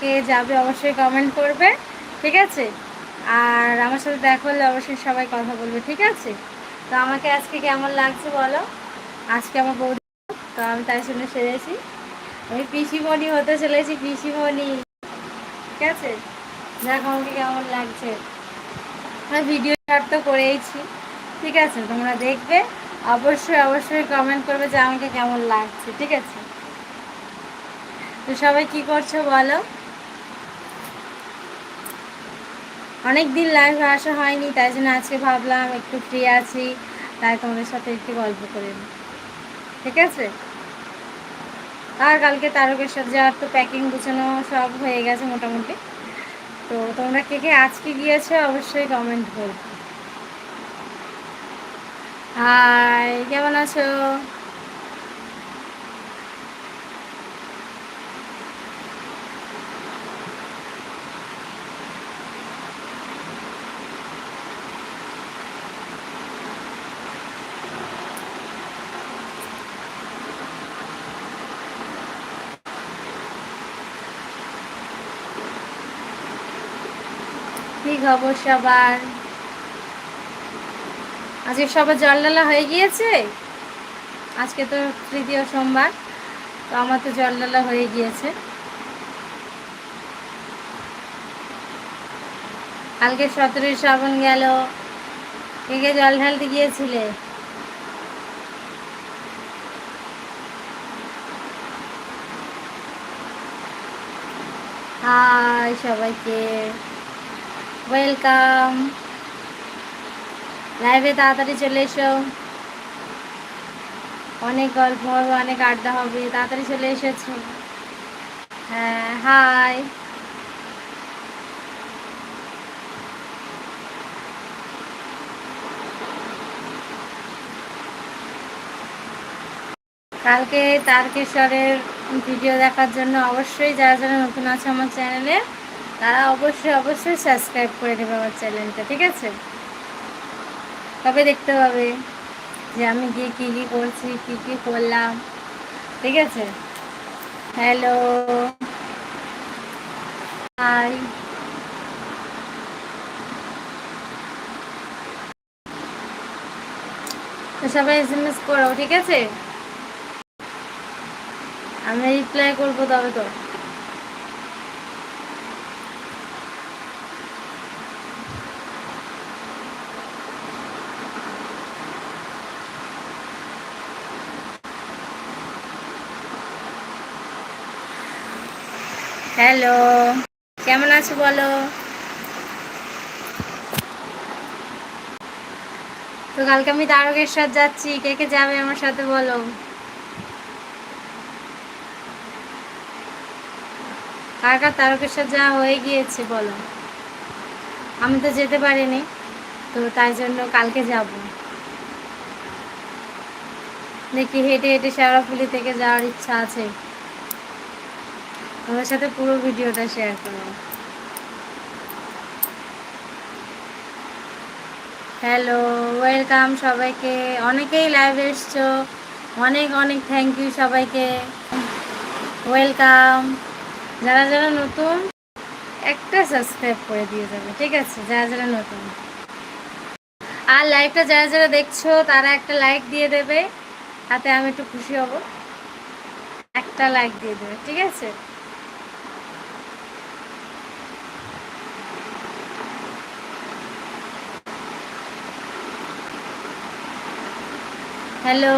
কে যাবে অবশ্যই কমেন্ট করবে, ঠিক আছে? আর আমার সাথে দেখা হলে অবশ্যই সবাই কথা বলবে, ঠিক আছে? তো আমাকে আজকে কেমন লাগছে বলো? আজকে আমার বৌদি, তো আমি তাই শুনে সেরেছি। আমি পিসিমণি হতে চলেছি, পিসিমণি। ঠিক আছে? দেখো আমাকে কেমন লাগছে। আমি ভিডিও শার্ট তো করেইছি। ঠিক আছে? তোমরা দেখবে। অবশ্যই অবশ্যই কমেন্ট করবে যে আমাকে কেমন লাগছে, ঠিক আছে? তো সবাই কি করছ বলো? অনেক দিন লাইভে আসা হয়নি, তাই জন্য আজকে ভাবলাম একটু ফ্রি আছি, তাই তোমাদের সাথে একটু গল্প করে। নিই ঠিক আছে? আর কালকে তারকেশ্বর যাওয়ার তো প্যাকিং গুছানো সব হয়ে গেছে মোটামুটি। তো তোমরা কে কে আজকে গিয়েছো অবশ্যই কমেন্ট করবে হাই কেমন আছো? খবর সবার আজকে সবার জলডালা হয়ে গিয়েছে? আজকে তো তৃতীয় সোমবার, তো আমার তো জলডালা হয়ে গিয়েছে। কালকে সতেরোই শ্রাবণ গেল। কে কে জল ঢালতে গিয়েছিলে? হাই সবাইকে। ওয়েলকাম লাইভে তাড়াতাড়ি চলে এসো। অনেক গল্প হবে, অনেক আড্ডা হবে, তাড়াতাড়ি চলে এসেছ। হ্যাঁ হাই কালকে তারকেশ্বরের ভিডিও দেখার জন্য অবশ্যই যারা যারা নতুন আছে আমার চ্যানেলে তারা অবশ্যই অবশ্যই সাবস্ক্রাইব করে দেবে আমার চ্যানেলটা ঠিক আছে? তবে দেখতে পাবে যে আমি গিয়ে কী কী করছি, কী কী করলাম, ঠিক আছে? হ্যালো হাই সবাই এস এম এস করো, ঠিক আছে? আমি রিপ্লাই করব তবে তো। হ্যালো, কেমন আছো বলো? তো কালকে আমি তারকেশ্বর যাচ্ছি, কে কে যাবে আমার সাথে বলো? কার কার তারকেশ্বর যাওয়া হয়ে গিয়েছে বলো? আমি তো যেতে পারিনি, তো তাই জন্য কালকে যাব। দেখি হেঁটে হেঁটে শেওড়াফুলি থেকে যাওয়ার ইচ্ছা আছে। তোমার সাথে পুরো ভিডিওটা শেয়ার করব হ্যালো ওয়েলকাম সবাইকে। অনেকেই লাইভ এসছো। অনেক অনেক থ্যাংক ইউ সবাইকে। ওয়েলকাম যারা যারা নতুন, একটা সাবস্ক্রাইব করে দিয়ে যাবে, ঠিক আছে? যারা যারা নতুন। আর লাইভটা যারা যারা দেখছ, তারা একটা লাইক দিয়ে দেবে। তাতে আমি একটু খুশি হব। একটা লাইক দিয়ে দেবে, ঠিক আছে? হ্যালো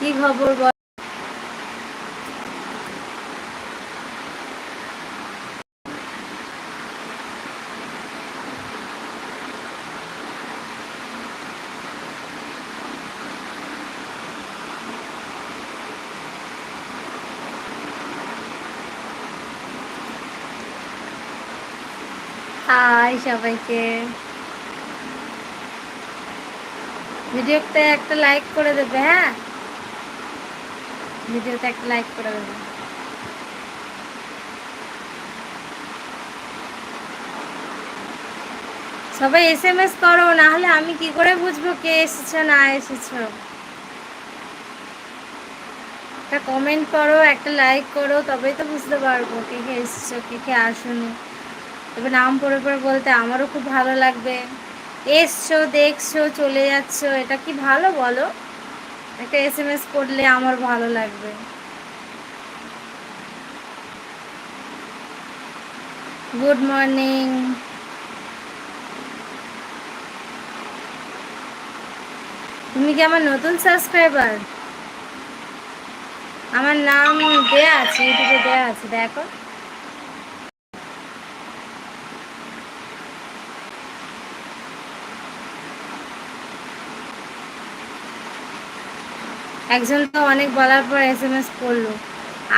কি খবর বল? হাই সবাইকে। ভিডিওতে একটা লাইক করে দেবে হ্যাঁ? ভিডিওতে একটা লাইক করে দেবে। সবাই এস এম এস করো না হলে আমি কি করে বুঝব কে এসেছ, না এসেছ? একটা কমেন্ট করো, একটা লাইক করো, তবেই তো বুঝতে পারব কে কে এসেছ, কে কে আসুনি। তবে নাম পড়ে পড়ে বলতে আমারও খুব ভালো লাগবে। এসছো, দেখছ, চলে যাচ্ছ, এটা কি ভালো বলো? একটা এস এম এস করলে আমার ভালো লাগবে। গুড মর্নিং তুমি কি আমার নতুন সাবস্ক্রাইবার আমার নাম দেয়া আছে ইউটিউবে দেয়া আছে, দেখো। একজন তো অনেক বলার পর এস এম এস করল।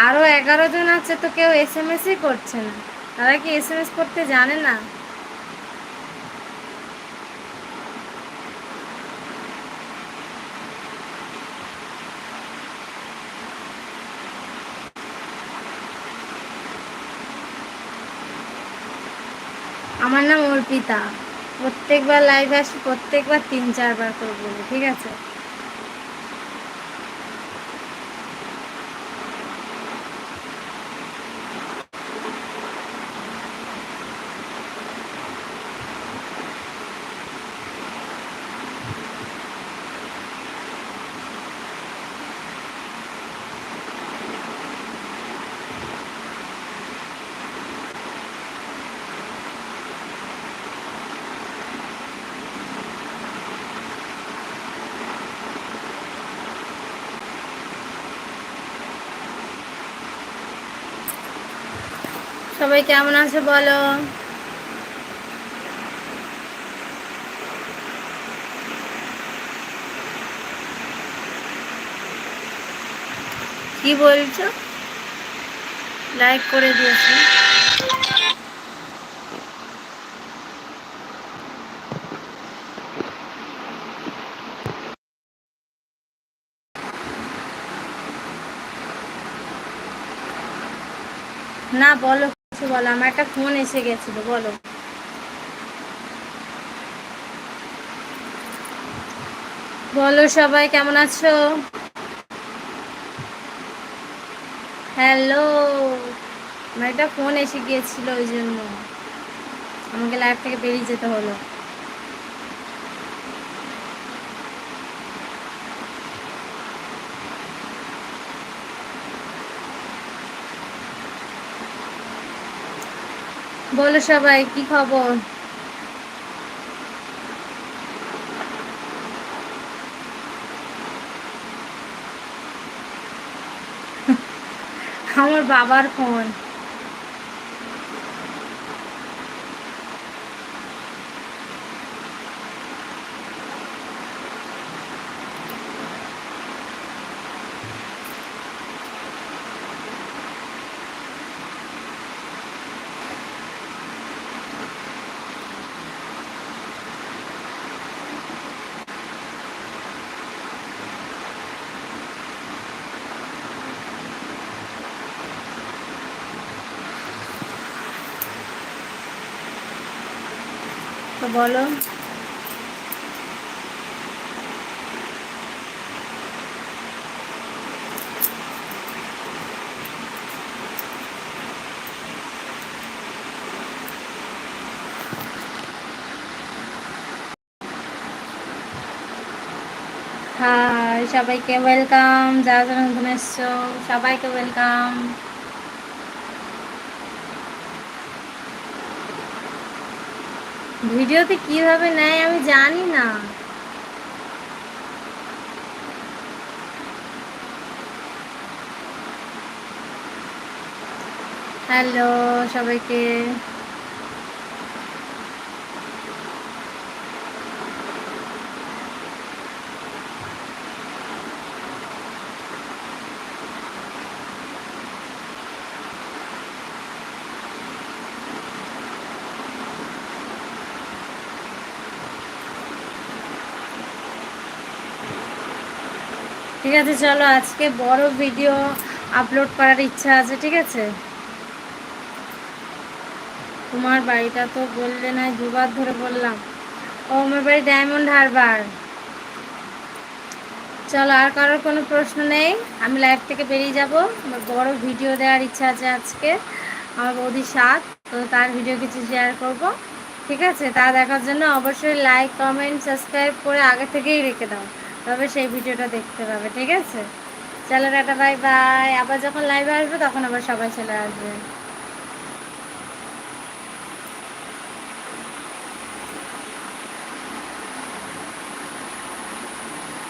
আরও এগারো জন আছে তো কেউ এস এম এসই করছে না। তারা কি এস এম এস করতে জানে না? আমার নাম অর্পিতা। প্রত্যেকবার লাইভ আসি, প্রত্যেকবার তিন, চারবার করে বলি ঠিক আছে? সবাই কেমন আছে বলো? কি বলছো? লাইক করে দিয়েছি। না বলো। বলো, আমার একটা ফোন এসে গেছিল, বলো। বলো সবাই, কেমন আছো? হ্যালো আমার একটা ফোন এসে গিয়েছিল ওই জন্য। আমাকে লাইফ থেকে বেরিয়ে যেতে হলো। বলো সবাই কি খবর? আমার বাবার ফোন। বলো। হাই সবাইকে ওয়েলকাম যারা যারা এসছো সবাইকে ওয়েলকাম ভিডিওতে কীভাবে নেয় আমি জানি না। হ্যালো সবাইকে। ঠিক আছে, চলো আজকে বড় ভিডিও আপলোড করার ইচ্ছা আছে, ঠিক আছে? তোমার বাড়িটা তো বললে না, দুবার ধরে বললাম। ও, আমার বাড়ি ডায়মন্ড হারবার চলো, আর কারোর কোনো প্রশ্ন নেই? আমি লাইভ থেকে বেরিয়ে যাব। আমার বড় ভিডিও দেওয়ার ইচ্ছা আছে আজকে, আমার বৌদির সাথ তো তার ভিডিও কিছু শেয়ার করব। ঠিক আছে, তা দেখার জন্য অবশ্যই লাইক কমেন্ট সাবস্ক্রাইব করে আগে থেকেই রেখে দাও। তবে সেই ভিডিওটা দেখতে পাবে, ঠিক আছে? চলো টাটা বাই বাই আবার যখন লাইভে আসবে, তখন আবার সবাই চলে আসবে।